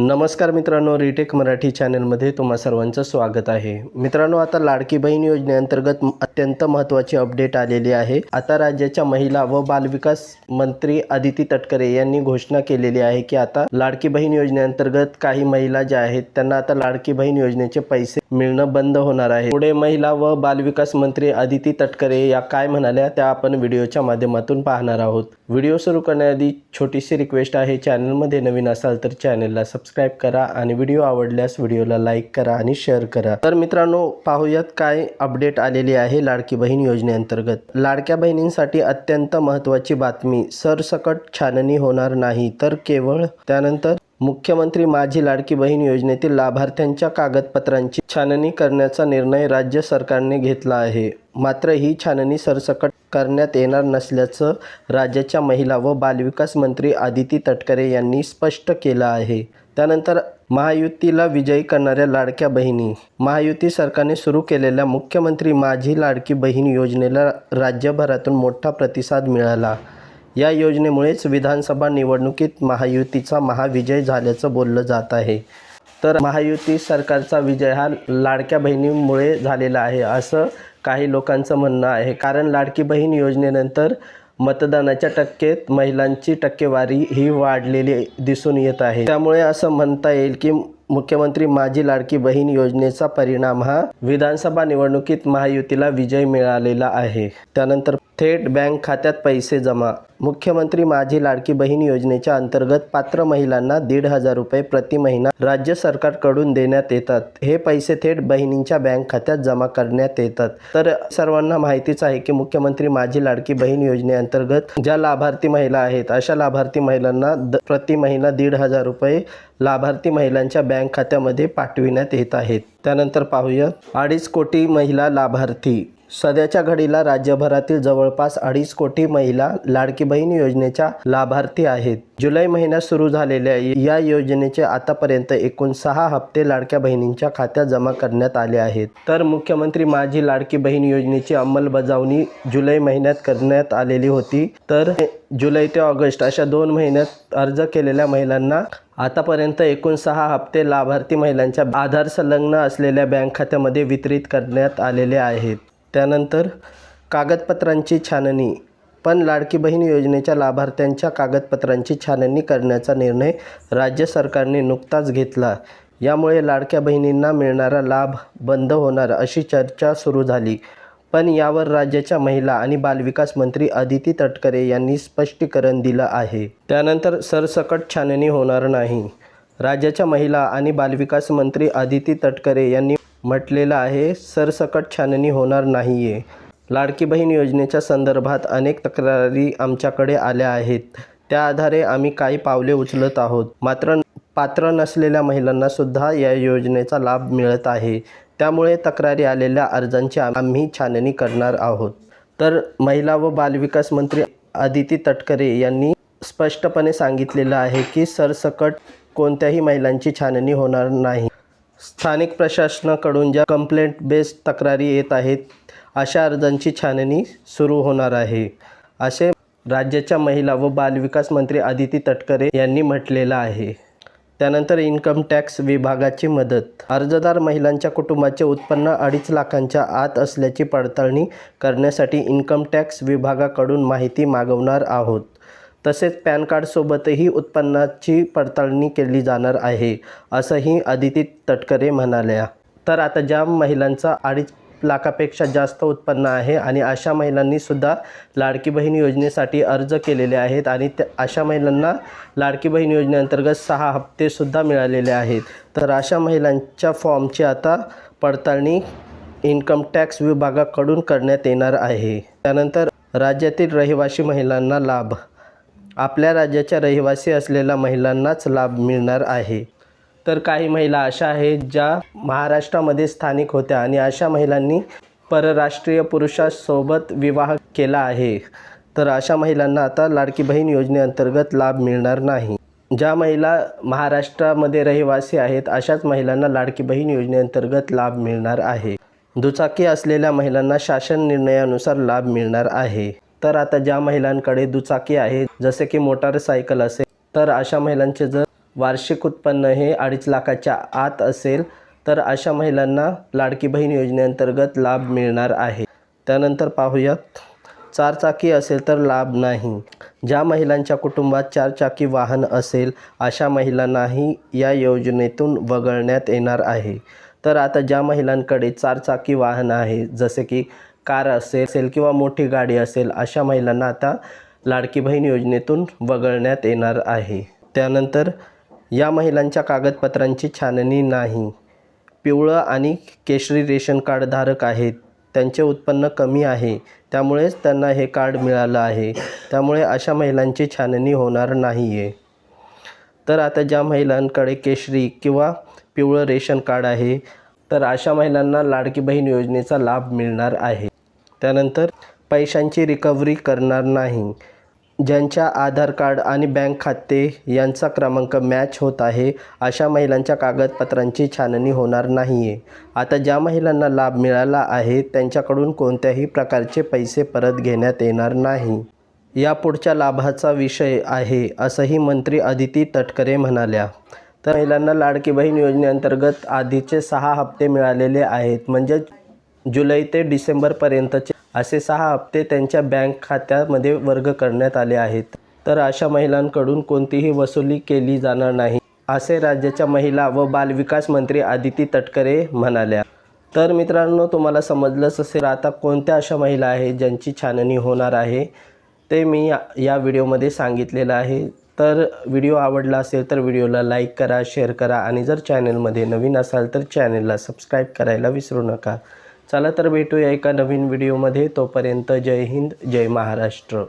नमस्कार मित्रांनो रिटेक मराठी चॅनलमध्ये तुम्हा सर्वांचं स्वागत आहे. मित्रांनो आता लाडकी बहीण योजनेअंतर्गत अत्यंत महत्त्वाची अपडेट आलेली आहे. आता राज्याच्या महिला व बालविकास मंत्री आदिती तटकरे यांनी घोषणा केलेली आहे की आता लाडकी बहीण योजनेअंतर्गत काही महिला ज्या आहेत त्यांना आता लाडकी बहीण योजनेचे पैसे मिळणं बंद होणार आहे. पुढे महिला व बालविकास मंत्री आदिती तटकरे या काय म्हणाल्या त्या आपण व्हिडिओच्या माध्यमातून पाहणार आहोत. व्हिडिओ सुरू करण्याआधी छोटीशी रिक्वेस्ट आहे चॅनलमध्ये नवीन असाल तर चॅनलला सबस्क्राईब करा आणि व्हिडिओ आवडल्यास व्हिडिओला लाईक करा आणि शेअर करा. तर मित्रांनो पाहूयात काय अपडेट आलेली आहे लाडकी बहीण योजनेअंतर्गत. लाडक्या बहिणींसाठी अत्यंत महत्त्वाची बातमी सरसकट छाननी होणार नाही तर केवळ त्यानंतर मुख्यमंत्री माझी लाडकी बहीण योजनेतील लाभार्थ्यांच्या कागदपत्रांची छाननी करण्याचा निर्णय राज्य सरकारने घेतला आहे. मात्र ही छाननी सरसकट करण्यात येणार नसल्याचं राज्याच्या महिला व बालविकास मंत्री आदिती तटकरे यांनी स्पष्ट केलं आहे. त्यानंतर महायुतीला विजयी करणाऱ्या लाडक्या बहिणी. महायुती सरकारने सुरू केलेल्या मुख्यमंत्री माझी लाडकी बहीण योजनेला राज्यभरातून मोठा प्रतिसाद मिळाला. या योजनेमुळेच विधानसभा निवडणुकीत महायुतीचा महाविजय झाल्याचं बोललं जात आहे. तर महायुती सरकारचा विजय हा लाडक्या बहिणीमुळे झालेला आहे असं काही लोकांचं म्हणणं आहे. कारण लाडकी बहीण योजनेनंतर मतदानाच्या टक्केत महिलांची टक्केवारी ही वाढलेली दिसून येत आहे. त्यामुळे असं म्हणता येईल की मुख्यमंत्री माझी लाडकी बहीण योजनेचा परिणाम हा विधानसभा निवडणुकीत महायुतीला विजय मिळालेला आहे. त्यानंतर थेट बँक खात्यात पैसे जमा. मुख्यमंत्री माझी लाडकी बहीण योजनेच्या अंतर्गत पात्र महिलांना दीड हजार रुपये प्रति महिना राज्य सरकारकडून देण्यात येतात. हे पैसे थेट बहिणींच्या बँक खात्यात जमा करण्यात येतात. तर सर्वांना माहितीच आहे की मुख्यमंत्री माझी लाडकी बहीण योजनेअंतर्गत ज्या लाभार्थी महिला आहेत अशा लाभार्थी महिलांना द प्रति महिना दीड हजार रुपये लाभार्थी महिलांच्या बँक खात्यामध्ये पाठविण्यात येत आहेत. त्यानंतर पाहूया. अडीच कोटी महिला लाभार्थी सध्याच्या घडीला राज्यभरातील जवळपास अडीच कोटी महिला लाडकी बहीण योजनेच्या लाभार्थी आहेत. जुलै महिन्यात सुरू झालेल्या या योजनेचे आतापर्यंत एकूण सहा हप्ते लाडक्या बहिणींच्या खात्यात जमा करण्यात आले आहेत. तर मुख्यमंत्री माझी लाडकी बहीण योजनेची अंमलबजावणी जुलै महिन्यात करण्यात आलेली होती. तर जुलै ते ऑगस्ट अशा दोन महिन्यात अर्ज केलेल्या महिलांना आतापर्यंत एकूण सहा हप्ते लाभार्थी महिलांच्या आधार संलग्न असलेल्या बँक खात्यामध्ये वितरित करण्यात आलेले आहेत. त्यानंतर कागदपत्रांची छाननी. पण लाडकी बहीण योजनेच्या लाभार्थ्यांच्या कागदपत्रांची छाननी करण्याचा निर्णय राज्य सरकारने नुकताच घेतला. यामुळे लाडक्या बहिणींना मिळणारा लाभ बंद होणार अशी चर्चा सुरू झाली. पण यावर राज्याच्या महिला आणि बालविकास मंत्री अदिती तटकरे यांनी स्पष्टीकरण दिलं आहे. त्यानंतर सरसकट छाननी होणार नाही. राज्याच्या महिला आणि बालविकास मंत्री अदिती तटकरे यांनी म्हटलेलं आहे सरसकट छाननी होणार नाही आहे लाडकी बहीण योजनेच्या संदर्भात अनेक तक्रारी आमच्याकडे आल्या आहेत. त्या आधारे आम्ही काही पावले उचलत आहोत. मात्र पात्र नसलेल्या महिलांनासुद्धा या योजनेचा लाभ मिळत आहे. त्यामुळे तक्रारी आलेल्या अर्जांची आम्ही छाननी करणार आहोत. तर महिला व बालविकास मंत्री आदिती तटकरे यांनी स्पष्टपणे सांगितलेलं आहे की सरसकट कोणत्याही महिलांची छाननी होणार नाही. स्थानिक प्रशासनाकडून ज्या कंप्लेंट बेस्ड तक्रारी येत आहेत अशा अर्जांची छाननी सुरू होणार आहे. असे राज्याच्या महिला व बालविकास मंत्री आदिती तटकरे यांनी म्हटलेलं आहे. त्यानंतर इन्कम टॅक्स विभागाची मदत. अर्जदार महिलांच्या कुटुंबाचे उत्पन्न अडीच लाखांच्या आत असल्याची पडताळणी करण्यासाठी इन्कम टॅक्स विभागाकडून माहिती मागवणार आहोत. तसेच पॅन कार्डसोबतही उत्पन्नाची पडताळणी केली जाणार आहे असंही अदिती तटकरे म्हणाल्या. तर आता ज्या महिलांचा अडीच लाखापेक्षा जास्त उत्पन्न आहे आणि अशा महिलांनीसुद्धा लाडकी बहीण योजनेसाठी अर्ज केलेले आहेत आणि त्या अशा महिलांना लाडकी बहीण योजनेअंतर्गत सहा हप्तेसुद्धा मिळालेले आहेत. तर अशा महिलांच्या फॉर्मची आता पडताळणी इन्कम टॅक्स विभागाकडून करण्यात येणार आहे. त्यानंतर राज्यातील रहिवासी महिलांना लाभ आपल्या राज्याच्या रहिवासी असलेल्या महिलांनाच लाभ मिळणार आहे. तर काही महिला अशा आहेत ज्या महाराष्ट्रामध्ये स्थानिक होत्या आणि अशा महिलांनी परराष्ट्रीय पुरुषासोबत विवाह केला आहे. तर अशा महिलांना आता लाडकी बहीण योजनेअंतर्गत लाभ मिळणार नाही. ज्या महिला महाराष्ट्रामध्ये रहिवासी आहेत अशाच महिलांना लाडकी बहीण योजनेअंतर्गत लाभ मिळणार आहे. दुचाकी असलेल्या महिलांना शासन निर्णयानुसार लाभ मिळणार आहे. तर आता ज्या महिलांकडे दुचाकी आहे जसे की मोटारसायकल असेल तर अशा महिलांचे जर वार्षिक उत्पन्न हे अडीच लाखाच्या आत असेल तर अशा महिलांना लाडकी बहीण योजनेअंतर्गत लाभ मिळणार आहे. त्यानंतर पाहूयात चारचाकी असेल तर लाभ नाही. ज्या महिलांच्या कुटुंबात चारचाकी वाहन असेल अशा महिलांनाही या योजनेतून वगळण्यात येणार आहे. तर आता ज्या महिलांकडे चारचाकी वाहन आहे जसे की कार असेल किंवा मोठी गाडी असेल अशा महिलांना आता लाडकी बहीण योजनेतून वगळण्यात येणार आहे. त्यानंतर या महिलांच्या कागदपत्रांची छाननी नाही. पिवळं आणि केशरी रेशन कार्डधारक आहेत. त्यांचे उत्पन्न कमी आहे. त्यामुळेच त्यांना हे कार्ड मिळालं आहे. त्यामुळे अशा महिलांची छाननी होणार नाही आहे तर आता ज्या महिलांकडे केशरी किंवा पिवळं रेशन कार्ड आहे तर अशा महिलांना लाडकी बहीण योजनेचा लाभ मिळणार आहे. त्यानंतर पैशांची रिकव्हरी करणार नाही. ज्यांच्या आधार कार्ड आणि बँक खाते यांचा क्रमांक मॅच होत आहे अशा महिलांच्या कागदपत्रांची छाननी होणार नाही आहे आता ज्या महिलांना लाभ मिळाला आहे त्यांच्याकडून कोणत्याही प्रकारचे पैसे परत घेण्यात येणार नाही. या पुढच्या लाभाचा विषय आहे असंही मंत्री अदिती तटकरे म्हणाल्या. तर महिलांना लाडकी बहीण योजनेअंतर्गत आधीचे सहा हप्ते मिळालेले आहेत. म्हणजे जुलै ते डिसेंबरपर्यंतचे असे सहा हप्ते त्यांच्या बँक खात्यामध्ये वर्ग करण्यात आले आहेत. तर अशा महिलांकडून कोणतीही वसुली केली जाणार नाही असे राज्याच्या महिला व बालविकास मंत्री आदिती तटकरे म्हणाल्या. तर मित्रांनो तुम्हाला समजलंच असेल आता कोणत्या अशा महिला आहेत ज्यांची छाननी होणार आहे ते मी या या व्हिडिओमध्ये सांगितलेलं आहे. तर व्हिडिओ आवडला असेल तर व्हिडिओला लाईक करा शेअर करा आणि जर चॅनलमध्ये नवीन असाल तर चॅनलला सबस्क्राईब करायला विसरू नका. चला तर भेटूया एका नवीन व्हिडिओमध्ये तोपर्यंत जय हिंद जय महाराष्ट्र.